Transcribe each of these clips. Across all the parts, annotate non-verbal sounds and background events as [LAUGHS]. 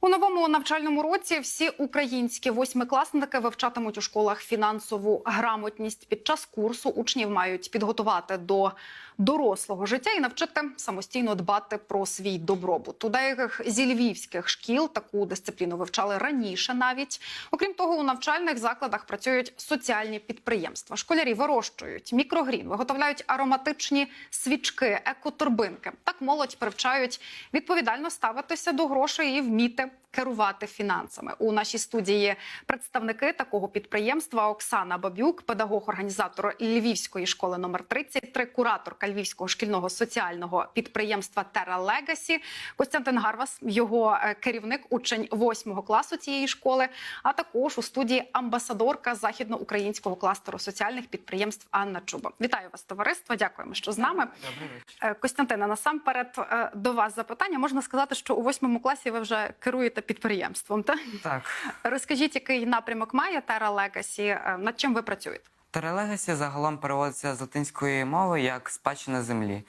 У новому навчальному році всі українські восьмикласники вивчатимуть у школах фінансову грамотність. Під час курсу учнів мають підготувати до дорослого життя і навчити самостійно дбати про свій добробут. У деяких зі львівських шкіл таку дисципліну вивчали раніше. Навіть окрім того, у навчальних закладах працюють соціальні підприємства. Школярі вирощують мікрогрін, виготовляють ароматичні свічки, екоторбинки. Так молодь привчають відповідально ставитися до грошей і вміти керувати фінансами. У нашій студії представники такого підприємства Оксана Бабюк, педагог-організатор Львівської школи номер 33, кураторка Львівського шкільного соціального підприємства Тера Легасі, Костянтин Гарвас, його е, керівник, учень 8 класу цієї школи, а також у студії амбасадорка західноукраїнського кластеру соціальних підприємств Анна Чуба. Вітаю вас, товариство. Дякуємо, що з нами. Добрий вечір. Е, Костянтина, насамперед е, до вас запитання. Можна сказати, що у восьмому класі ви вже керуєте підприємством. Так? Так, Розкажіть, який напрямок має Terra Legacy, над чим ви працюєте? терелегасі загалом переводиться з латинської мови як спадщина землі.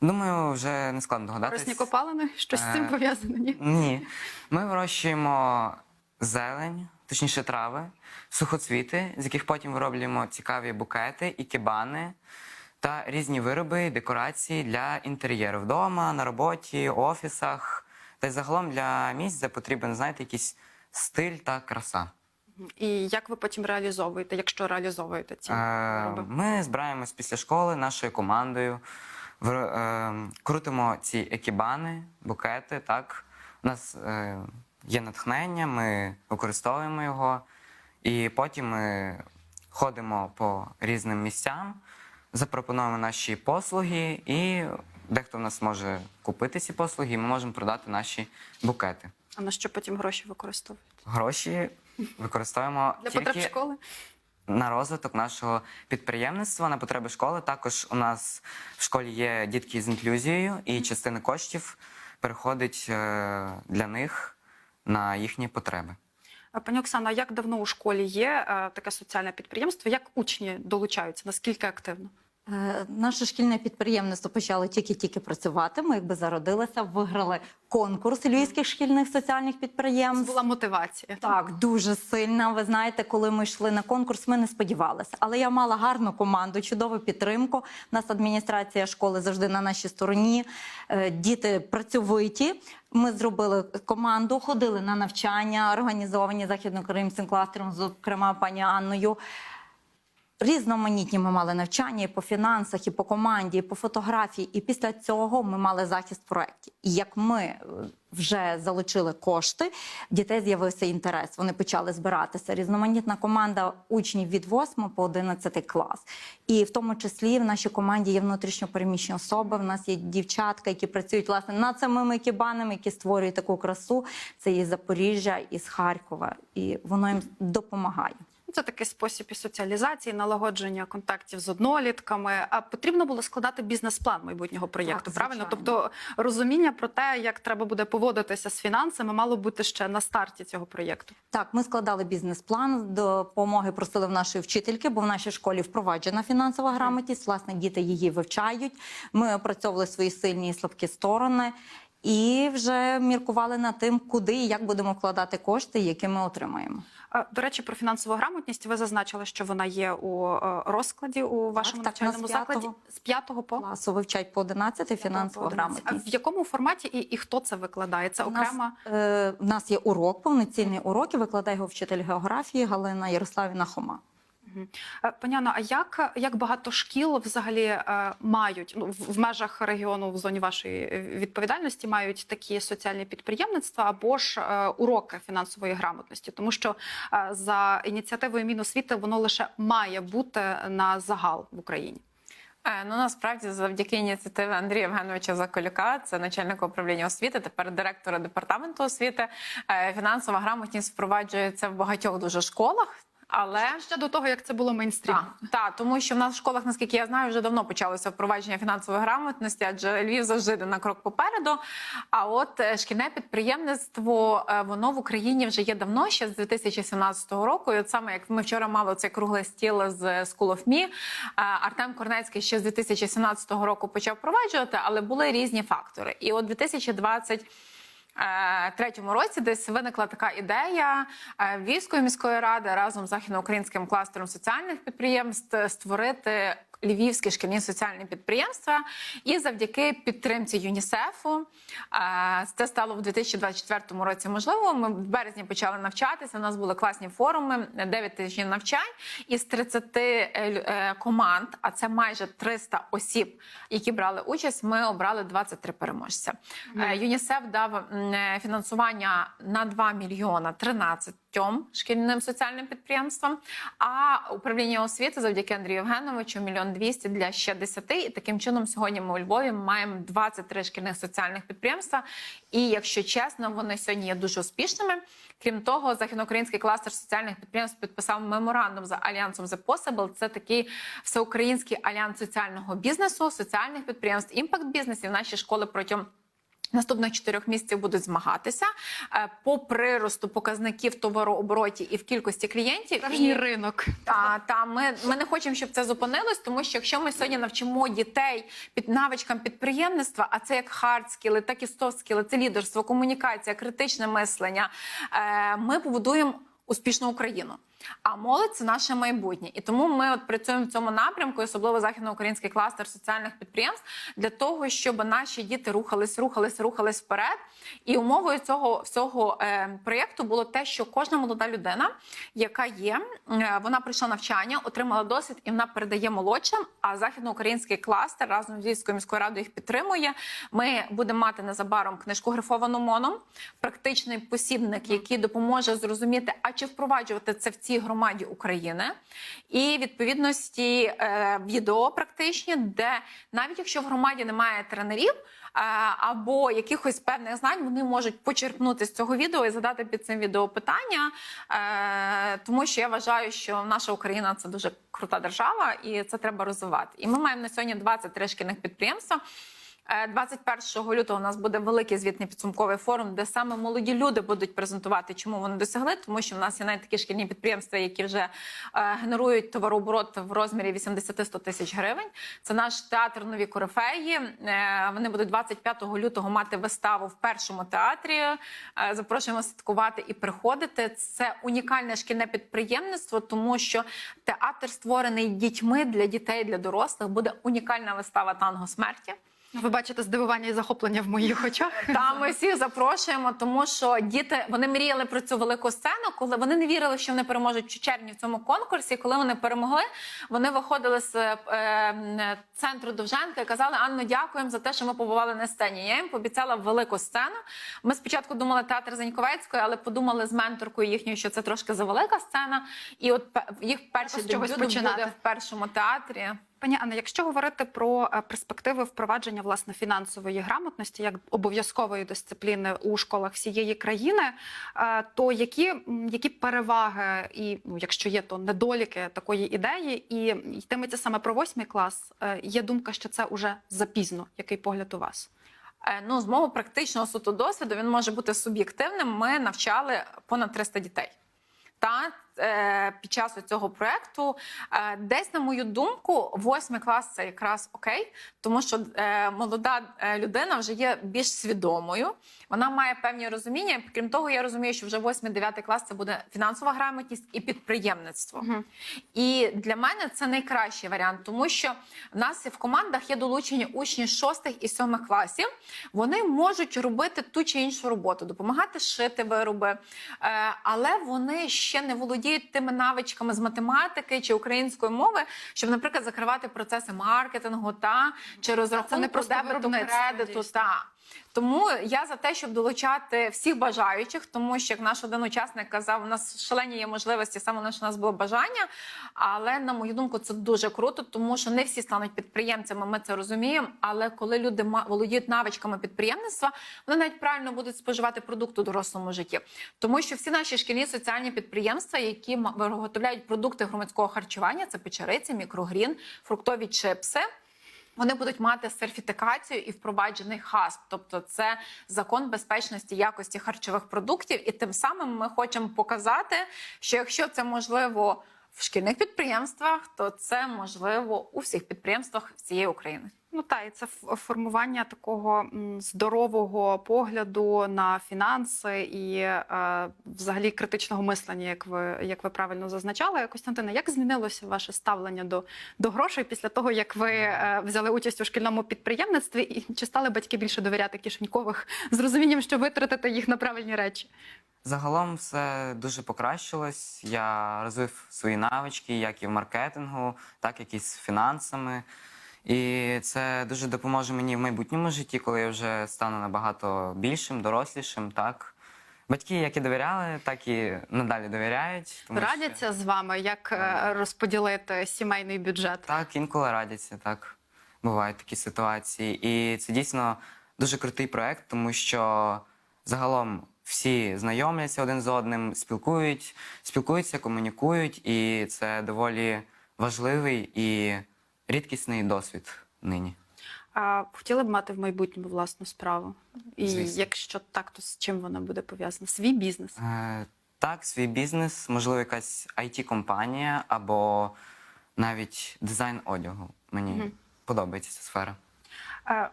Думаю, вже не складно догадатись. Корисні копалини? Щось з цим Е, пов'язане? Ні? Ні. Ми вирощуємо зелень, точніше трави, сухоцвіти, з яких потім вироблюємо цікаві букети, ікебани та різні вироби, декорації для інтер'єру вдома, на роботі, офісах та й загалом для місць, де потрібен, знаєте, якийсь стиль та краса. І як ви потім реалізовуєте, якщо реалізовуєте ці Е, вироби? Ми збираємось після школи нашою командою, вир- е, крутимо ці екібани, букети. Так, у нас е, є натхнення, ми використовуємо його, і потім ми ходимо по різним місцям, запропонуємо наші послуги, і дехто в нас може купити ці послуги, і ми можемо продати наші букети. А на що потім гроші використовуєте? Гроші використовуємо Для тільки потреб школи? на розвиток нашого підприємництва, на потреби школи. Також у нас в школі є дітки з інклюзією, і частина коштів переходить е, для них на їхні потреби. Пані Оксана, а як давно у школі є е, таке соціальне підприємство? Як учні долучаються? Наскільки активно? Е, Наше шкільне підприємництво почало тільки-тільки працювати. Ми якби зародилися, виграли конкурс львівських шкільних соціальних Це підприємств. була мотивація. Так, дуже сильна. Ви знаєте, коли ми йшли на конкурс, ми не сподівалися. Але я мала гарну команду, чудову підтримку. У нас адміністрація школи завжди на нашій стороні. Е, Діти працьовиті. Ми зробили команду, ходили на навчання, організовані західно-кримським кластером, зокрема пані Анною. Різноманітні ми мали навчання і по фінансах, і по команді, і по фотографії. І після цього ми мали захист проєктів. І як ми е, вже залучили кошти, в дітей з'явився інтерес. Вони почали збиратися. Різноманітна команда учнів від 8 по 11 клас. І в тому числі в нашій команді є внутрішньопереміщені особи. В нас є дівчатка, які працюють власне над самими кібанами, які створюють таку красу. Це із Запоріжжя, із Харкова, і воно їм допомагає. Це такий спосіб і соціалізації, налагодження контактів з однолітками. А потрібно було складати бізнес-план майбутнього проєкту. Так, правильно? Тобто розуміння про те, як треба буде поводитися з фінансами, мало бути ще на старті цього проєкту. Так, ми складали бізнес-план, допомоги просили в нашої вчительки, бо в нашій школі впроваджена фінансова грамотність. Власне, діти її вивчають. Ми опрацьовували свої сильні і слабкі сторони і вже міркували над тим, куди і як будемо вкладати кошти, які ми отримаємо. А, До речі, про фінансову грамотність ви зазначили, що вона є у е, розкладі у вашому так, навчальному так, закладі з 5 по Класу вивчають по 11 фінансову А грамотність. в якому форматі і, і хто це викладає? Це У нас, окрема е, у нас є урок, повноцінний урок, і викладає його вчитель географії Галина Ярославіна Хома. Е, а як, як багато шкіл взагалі е, мають ну, в, межах регіону в зоні вашої е, відповідальності мають такі соціальні підприємництва або ж уроки фінансової грамотності? Тому що за ініціативою Міносвіти воно лише має бути на загал в Україні. Ну насправді, завдяки ініціативі Андрія Євгеновича Заколюка, це начальника управління освіти, тепер директора департаменту освіти. Фінансова грамотність впроваджується в багатьох дуже школах. Але Ще до того, як це було мейнстрім. так, так, тому що в нас в школах, наскільки я знаю, вже давно почалося впровадження фінансової грамотності, адже Львів завжди на крок попереду. А от е, шкільне підприємництво е, воно в Україні вже є давно, ще з 2017 року. І от саме як ми вчора мали цей круглий стіл з School of Me, е, Артем Корнецький ще з 2017 року почав впроваджувати, але були різні фактори. І от 2020 е, третьому році десь виникла така ідея е, Львівської міської ради разом з західноукраїнським кластером соціальних підприємств створити. Львівські шкільні соціальні підприємства, і завдяки підтримці ЮНІСЕФу це стало в 2024 році. Можливо, ми в березні почали навчатися. У нас були класні форуми, 9 тижнів навчань із 30 е, е, команд, а це майже 300 осіб, які брали участь. Ми обрали 23 переможця. Е, ЮНІСЕФ дав фінансування на 2 мільйона 13 шкільним соціальним підприємствам. А управління освіти завдяки Андрію Євгеновичу мільйон 200 для ще 10. І таким чином сьогодні ми у Львові маємо 23 шкільних соціальних підприємства. І якщо чесно, вони сьогодні є дуже успішними. Крім того, західноукраїнський кластер соціальних підприємств підписав меморандум за альянсом The Possible. Це такий всеукраїнський альянс соціального бізнесу, соціальних підприємств, імпакт бізнесів. Наші школи протягом Наступних чотирьох місяців будуть змагатися е, по приросту показників товарообороті і в кількості клієнтів. Справжній І- ринок. та, та ми, ми не хочемо, щоб це зупинилось, тому що якщо ми сьогодні навчимо дітей під навичкам підприємництва, а це як хардскіли, так і софтскіли, це лідерство, комунікація, критичне мислення, е, ми побудуємо успішну Україну. А молодь це наше майбутнє, і тому ми от працюємо в цьому напрямку, особливо західноукраїнський кластер соціальних підприємств, для того, щоб наші діти рухались, рухались, рухались вперед. І умовою цього всього е, проєкту було те, що кожна молода людина, яка є, е, вона пройшла навчання, отримала досвід, і вона передає молодшим. А західноукраїнський кластер разом з Львівською міською радою їх підтримує. Ми будемо мати незабаром книжку грифовану моном, практичний посібник, який допоможе зрозуміти, а чи впроваджувати це в цій громаді України, і відповідності е, відео практичні, де навіть якщо в громаді немає тренерів. е, Або якихось певних знань вони можуть почерпнути з цього відео і задати під цим відео питання, е, тому що я вважаю, що наша Україна це дуже крута держава, і це треба розвивати. І ми маємо на сьогодні 23 шкільних підприємства. Е, 21 лютого у нас буде великий звітний підсумковий форум, де саме молоді люди будуть презентувати, чому вони досягли, тому що в нас є навіть такі шкільні підприємства, які вже е, генерують товарооборот в розмірі 80-100 тисяч гривень. Це наш театр Нові Корифеї. Е, вони будуть 25 лютого мати виставу в першому театрі. Е, запрошуємо слідкувати і приходити. Це унікальне шкільне підприємництво, тому що театр створений дітьми для дітей, для дорослих. Буде унікальна вистава танго смерті. Ви бачите здивування і захоплення в моїх очах. Та ми всіх запрошуємо, тому що діти вони мріяли про цю велику сцену, коли вони не вірили, що вони переможуть в червні в цьому конкурсі. Коли вони перемогли, вони виходили з е, центру Довженка і казали: Анно, дякуємо за те, що ми побували на сцені. Я їм пообіцяла велику сцену. Ми спочатку думали театр Заньковецької, але подумали з менторкою їхньою, що це трошки завелика сцена. І от їх перший дебют буде в першому театрі. Пані Анна, якщо говорити про е, перспективи впровадження власне фінансової грамотності як обов'язкової дисципліни у школах всієї країни, е, то які, які переваги і ну, якщо є, то недоліки такої ідеї, і йтиметься саме про восьмий клас, е, є думка, що це уже запізно. Який погляд у вас? Ну, з мого практичного суто досвіду він може бути суб'єктивним. Ми навчали понад 300 дітей. Та під час цього проекту е, десь, на мою думку, восьмий клас це якраз окей, тому що е, молода е, людина вже є більш свідомою. Вона має певні розуміння. Крім того, я розумію, що вже восьмий, дев'ятий клас це буде фінансова грамотність і підприємництво. І для мене це найкращий варіант, тому що в нас в командах є долучені учні шостих і сьомих класів. Вони можуть робити ту чи іншу роботу, допомагати шити вироби, е, але вони ще не володіють тими навичками з математики чи української мови, щоб, наприклад, закривати процеси маркетингу та чи розрахунку дебету кредиту. Та. Тому я за те, щоб долучати всіх бажаючих, тому що як наш один учасник казав, у нас шалені є можливості, саме лише у нас було бажання. Але на мою думку, це дуже круто, тому що не всі стануть підприємцями. Ми це розуміємо. Але коли люди володіють навичками підприємництва, вони навіть правильно будуть споживати продукт у дорослому житті, тому що всі наші шкільні соціальні підприємства, які виготовляють продукти громадського харчування, це печериці, мікрогрін, фруктові чипси. Вони будуть мати сертифікацію і впроваджений ХАСП, тобто це закон безпечності якості харчових продуктів. І тим самим ми хочемо показати, що якщо це можливо в шкільних підприємствах, то це можливо у всіх підприємствах всієї України. Ну та і це формування такого здорового погляду на фінанси і е, взагалі критичного мислення, як ви як ви правильно зазначали. Костянтина, як змінилося ваше ставлення до, до грошей після того, як ви е, взяли участь у шкільному підприємництві, і чи стали батьки більше довіряти кишенькових з розумінням, що витратите їх на правильні речі? Загалом все дуже покращилось. Я розвив свої навички, як і в маркетингу, так і з фінансами. І це дуже допоможе мені в майбутньому житті, коли я вже стану набагато більшим, дорослішим. Так батьки, як і довіряли, так і надалі довіряють. тому що- Радяться з вами, як е, розподілити сімейний бюджет? Так, інколи радяться, так. Бувають такі ситуації. І це дійсно дуже крутий проект, тому що загалом всі знайомляться один з одним, спілкують, спілкуються, комунікують, і це доволі важливий і рідкісний досвід нині. А хотіли б мати в майбутньому власну справу? І Звісно. якщо так, то з чим вона буде пов'язана? Свій бізнес? Е, так, свій бізнес, можливо, якась IT-компанія або навіть дизайн одягу. Мені угу. подобається ця сфера. Е,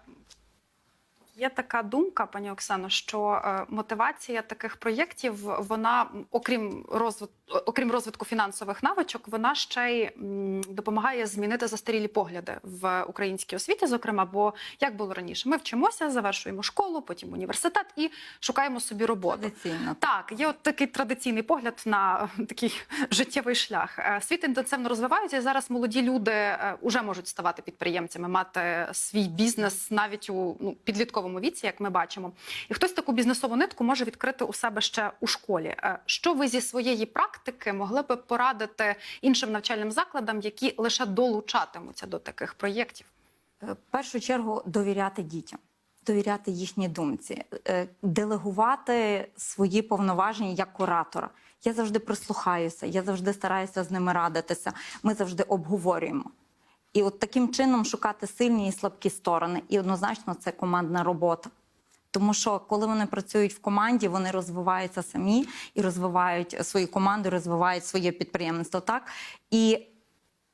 Є така думка, пані Оксано, що е, мотивація таких проєктів, вона, окрім розвитку, окрім розвитку фінансових навичок, вона ще й допомагає змінити застарілі погляди в українській освіті. Зокрема, бо як було раніше, ми вчимося, завершуємо школу, потім університет і шукаємо собі роботу. Традиційно. Так, є от такий традиційний погляд на е, такий [LAUGHS] життєвий шлях. Е, Світ інтенсивно розвивається, і зараз молоді люди вже можуть ставати підприємцями, мати свій бізнес навіть у ну, підлітковому віці, як ми бачимо. І хтось таку бізнесову нитку може відкрити у себе ще у школі. Е, Що ви зі своєї практики могли би порадити іншим навчальним закладам, які лише долучатимуться до таких проєктів? Е, В першу чергу довіряти дітям, довіряти їхній думці, е, делегувати свої повноваження як куратора. Я завжди прислухаюся, я завжди стараюся з ними радитися. Ми завжди обговорюємо. І от таким чином шукати сильні і слабкі сторони. І однозначно це командна робота. Тому що коли вони працюють в команді, вони розвиваються самі і розвивають свої команди, розвивають своє підприємництво. Так і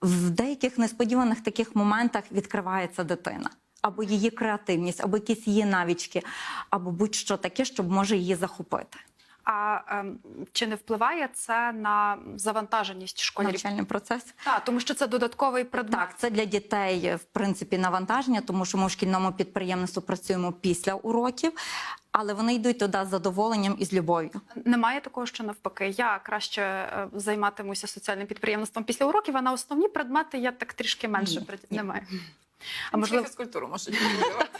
в деяких несподіваних таких моментах відкривається дитина. Або її креативність, або якісь її навички, або будь-що таке, що може її захопити. А ем, чи не впливає це на завантаженість школярів? Навчальний процес. Так, тому що це додатковий предмет. Так, це для дітей в принципі навантаження, тому що ми в шкільному підприємництві працюємо після уроків, але вони йдуть туди з задоволенням і з любов'ю. Немає такого, що навпаки. Я краще е, займатимуся соціальним підприємництвом після уроків, а на основні предмети я так трішки менше Ні, при- ні. немає. А можливо, фізкультуру можуть побудувати.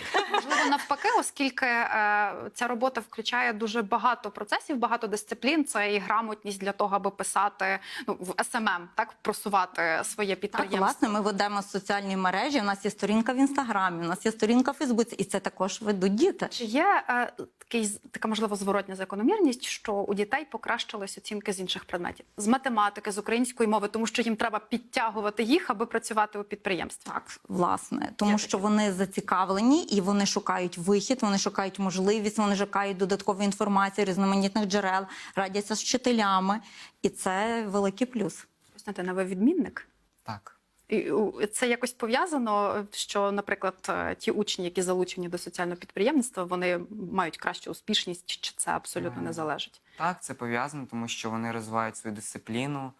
Можливо, навпаки, оскільки е, ця робота включає дуже багато процесів, багато дисциплін. Це і грамотність для того, аби писати ну в СММ, так просувати своє Так, власне, ми ведемо соціальні мережі. У нас є сторінка в інстаграмі, у нас є сторінка в Фейсбуці, і це також ведуть діти. Чи є е, такий така можливо зворотня закономірність, що у дітей покращились оцінки з інших предметів з математики, з української мови, тому що їм треба підтягувати їх, аби працювати у підприємстві? Так, власне, тому Є що вони зацікавлені і вони шукають вихід, вони шукають можливість, вони шукають додаткової інформації, різноманітних джерел, радяться з вчителями, і це великий плюс. Костянтина, ви відмінник? Так. І це якось пов'язано, що, наприклад, е, ті учні, які залучені до соціального підприємництва, вони мають кращу успішність, чи це абсолютно не залежить? Так, це пов'язано, тому що вони розвивають свою дисципліну,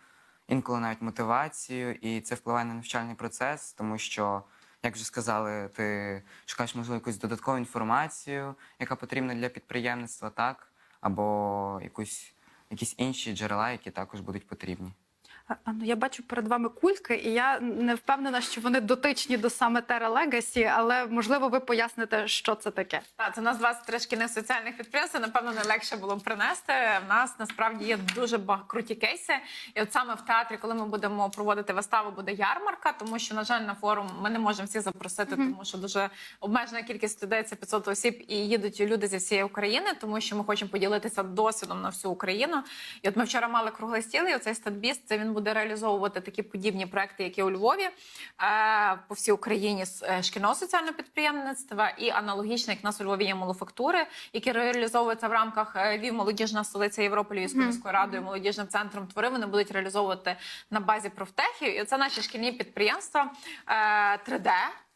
інколи навіть мотивацію, і це впливає на навчальний процес, тому що, як вже сказали, ти шукаєш можливо якусь додаткову інформацію, яка потрібна для підприємництва, так, або якусь, якісь інші джерела, які також будуть потрібні. Ну, я бачу перед вами кульки, і я не впевнена, що вони дотичні до саме Terra Legacy, але можливо ви поясните, що це таке. Так, це у нас 23 шкільних соціальних підприємств. Напевно, не легше було принести. В нас насправді є дуже круті кейси. І от саме в театрі, коли ми будемо проводити виставу, буде ярмарка, тому що, на жаль, на форум ми не можемо всіх запросити, тому що дуже обмежена кількість людей це 500 осіб, і їдуть люди зі всієї України, тому що ми хочемо поділитися досвідом на всю Україну. І от ми вчора мали круглий стіл, і оцей статбіст, це він буде реалізовувати такі подібні проекти, які у Львові е, по всій Україні з е, шкільного соціального підприємництва і аналогічно, як в нас у Львові є молофактури, які реалізовуються в рамках е, Львів молодіжна столиця Європи Львівською міською радою, молодіжним центром твори. Вони будуть реалізовувати на базі профтехів. І це наші шкільні підприємства е, 3D.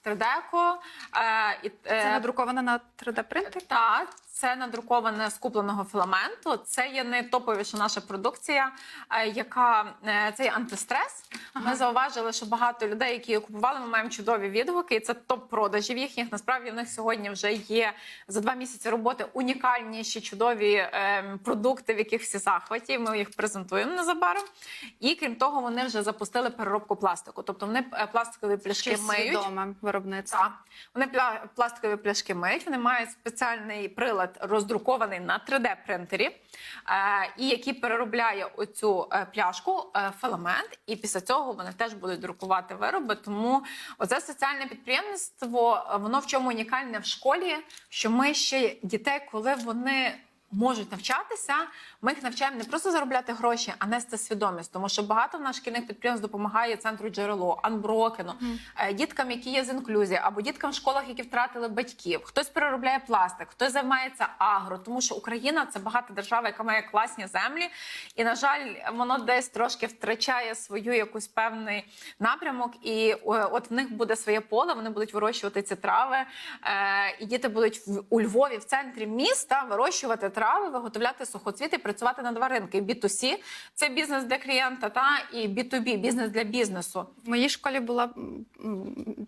3D-ко, е, і, Це надруковане на 3D принтері? так, це надруковане з купленого філаменту. Це є найтоповіша наша продукція, е, яка е, це є антистрес. Ми зауважили, що багато людей, які її купували, ми маємо чудові відгуки. І це топ продажів їхніх. Насправді в них сьогодні вже є за два місяці роботи унікальніші чудові е, продукти, в яких всі захваті. Ми їх презентуємо незабаром. І крім того, вони вже запустили переробку пластику. Тобто вони е, пластикові пляшки Чи миють. виробництво? Так. Вони пластикові пляшки миють, вони мають спеціальний прилад, роздрукований на 3D-принтері, е, і який переробляє оцю е, пляшку фелемент. І після цього вони теж будуть друкувати вироби. Тому оце соціальне підприємництво, е, воно в чому унікальне в школі, що ми ще дітей, коли вони. Можуть навчатися, ми їх навчаємо не просто заробляти гроші, а нести свідомість. Тому що багато в нас шкільних підприємств допомагає центру джерело, анброкену, е, діткам, які є з інклюзії, або діткам в школах, які втратили батьків. Хтось переробляє пластик, хтось займається агро, тому що Україна це багата держава, яка має класні землі, і на жаль, воно десь трошки втрачає свою якусь певний напрямок. І е, от в них буде своє поле, вони будуть вирощувати ці трави. Е, і діти будуть у Львові, в центрі міста, вирощувати трави, виготовляти сухоцвіти, працювати на два ринки. B2C – це бізнес для клієнта, та і B2B – бізнес для бізнесу. В моїй школі була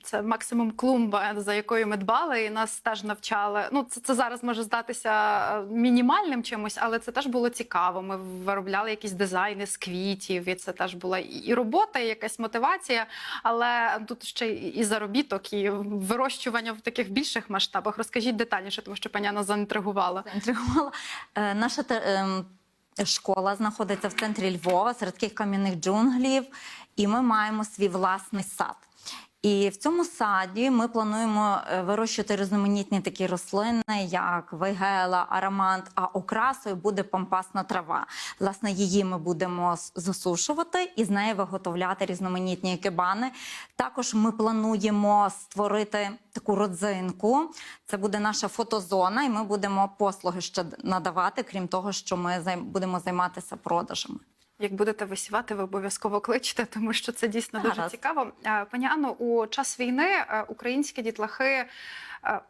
це максимум клумба, за якою ми дбали, і нас теж навчали. Ну, це, це зараз може здатися е, мінімальним чимось, але це теж було цікаво. Ми виробляли якісь дизайни з квітів, і це теж була і- робота, і якась мотивація. Але тут ще і і заробіток, і вирощування в таких більших масштабах. Розкажіть детальніше, тому що пані Анна заінтригувала. заінтригувала. Е, Наша ем, школа знаходиться в центрі Львова, серед таких кам'яних джунглів, і ми маємо свій власний сад. І в цьому саді ми плануємо е, вирощувати різноманітні такі рослини, як вейгела, аромант, а окрасою буде пампасна трава. Власне, її ми будемо засушувати і з неї виготовляти різноманітні екібани. Також ми плануємо створити таку родзинку. Це буде наша фотозона, і ми будемо послуги ще надавати, крім того, що ми будемо займатися продажами. Як будете висівати, ви обов'язково кличте, тому що це дійсно дуже Гаразд. цікаво. Е, Пані Анно, у час війни е, українські дітлахи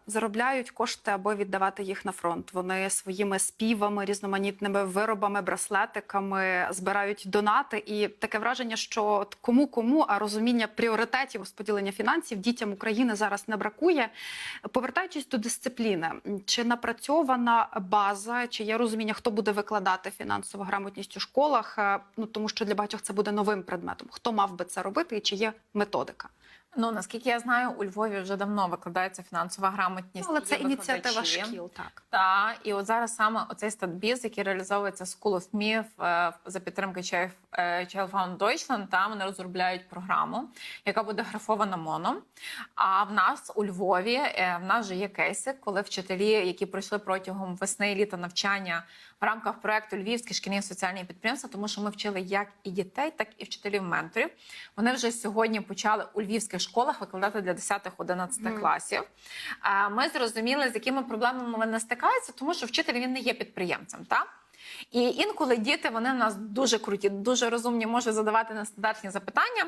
заробляють кошти, аби віддавати їх на фронт. Вони своїми співами, різноманітними виробами, браслетиками збирають донати. І таке враження, що кому кому, а розуміння пріоритетів розподілення фінансів дітям України зараз не бракує. Повертаючись до дисципліни, чи напрацьована база, чи є розуміння, хто буде викладати фінансову грамотність у школах? Е, Ну тому що для багатьох це буде новим предметом. Хто мав би це робити, і чи є методика? Ну наскільки я знаю, у Львові вже давно викладається фінансова грамотність. Але це ініціатива шкіл, так. Та і от зараз саме оцей статбіз, який реалізовується School of MIF е, за підтримки Child е, Fund Deutschland, там вони розробляють програму, яка буде графована моно. А в нас у Львові е, в нас же є кейси, коли вчителі, які пройшли протягом весни і літа навчання в рамках проекту Львівські шкільні соціальні підприємства, тому що ми вчили як і дітей, так і вчителів-менторів. Вони вже сьогодні почали у львівських школах викладати для 10-11 Мгм. класів. Ми зрозуміли, з якими проблемами вони стикаються, тому що вчитель він не є підприємцем. Так? І інколи діти вони в нас дуже круті, дуже розумні, можуть задавати нестандартні запитання.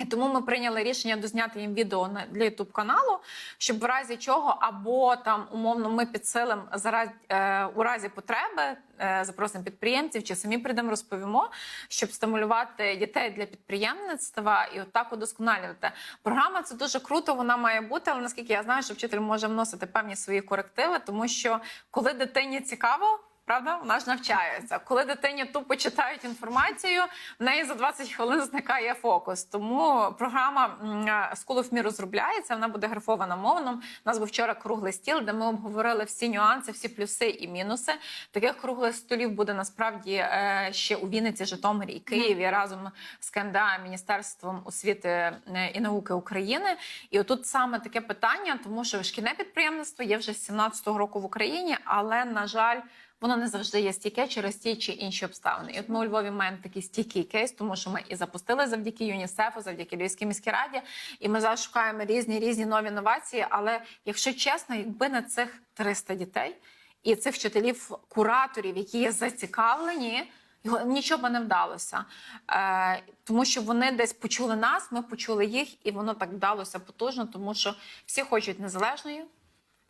І тому ми прийняли рішення дозняти їм відео на для youtube каналу, щоб в разі чого або там умовно ми підсилимо зараз е, у разі потреби, е, запросимо підприємців чи самі прийдемо розповімо, щоб стимулювати дітей для підприємництва і отак удосконалювати. Програма це дуже круто, вона має бути, але наскільки я знаю, що вчитель може вносити певні свої корективи, тому що коли дитині цікаво. Правда, вона ж навчається. Коли дитині тупо читають інформацію, в неї за 20 хвилин зникає фокус. Тому програма е, School of Me розробляється. Вона буде графована мовно. У нас був вчора круглий стіл, де ми обговорили всі нюанси, всі плюси і мінуси. Таких круглих столів буде насправді е, ще у Вінниці, Житомирі і Києві разом з КМДА, Міністерством освіти е, і науки України. І отут саме таке питання, тому що шкільне підприємництво є вже з 17-го року в Україні, але на жаль. Воно не завжди є стійке через ті чи інші обставини. І от ми у Львові маємо такий стійкий кейс, тому що ми і запустили завдяки ЮНІСЕФу, завдяки Львівській міській раді, і ми зараз шукаємо різні різні нові новації. Але якщо чесно, якби на цих 300 дітей і цих вчителів, кураторів, які є зацікавлені. Його нічого не вдалося, е, тому що вони десь почули нас, ми почули їх, і воно так вдалося потужно, тому що всі хочуть незалежної,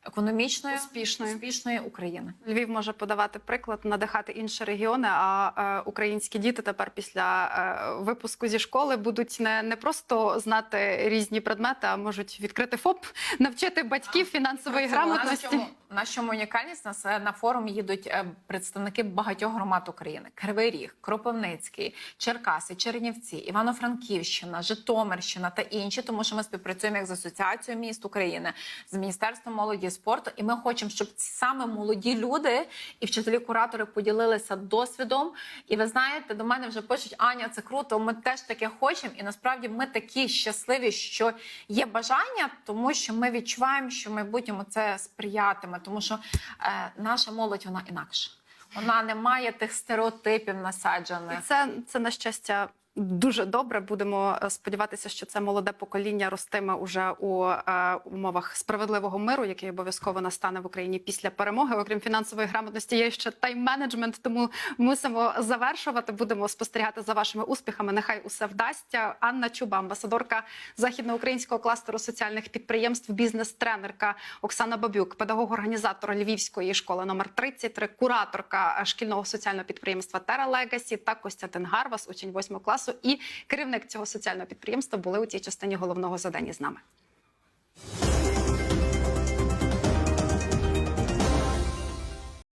економічної, Успішної. успішної України. Львів може подавати приклад, надихати інші регіони. А е, українські діти тепер після е, випуску зі школи будуть не, не просто знати різні предмети, а можуть відкрити ФОП, [LAUGHS] навчити батьків фінансової нас грамотності. Чому унікальність? Нас на форум їдуть е, представники багатьох громад України: Кривий Ріг, Кропивницький, Черкаси, Чернівці, Івано-Франківщина, Житомирщина та інші, тому що ми співпрацюємо як з асоціацією міст України, з міністерством молоді і спорту. І ми хочемо, щоб саме молоді люди і вчителі-куратори поділилися досвідом. І ви знаєте, до мене вже пишуть Аня, це круто. Ми теж таке хочемо. І насправді ми такі щасливі, що є бажання, тому що ми відчуваємо, що в майбутньому це сприятиме, тому що е, наша молодь вона інакша. Вона не має тих стереотипів І насаджених. це, це на щастя. Дуже добре. Будемо е, сподіватися, що це молоде покоління ростиме уже у е, умовах справедливого миру, який обов'язково настане в Україні після перемоги. Окрім фінансової грамотності, є ще тайм-менеджмент. Тому мусимо завершувати. Будемо спостерігати за вашими успіхами. Нехай усе вдасться. Анна Чуба, амбасадорка західноукраїнського кластеру соціальних підприємств, бізнес-тренерка Оксана Бабюк, педагог-організатор Львівської школи номер 33, кураторка шкільного соціального підприємства Тера Легасі та Костянтин Гарвас, учень 8 класу і керівник цього соціального підприємства були у цій частині головного задання з нами.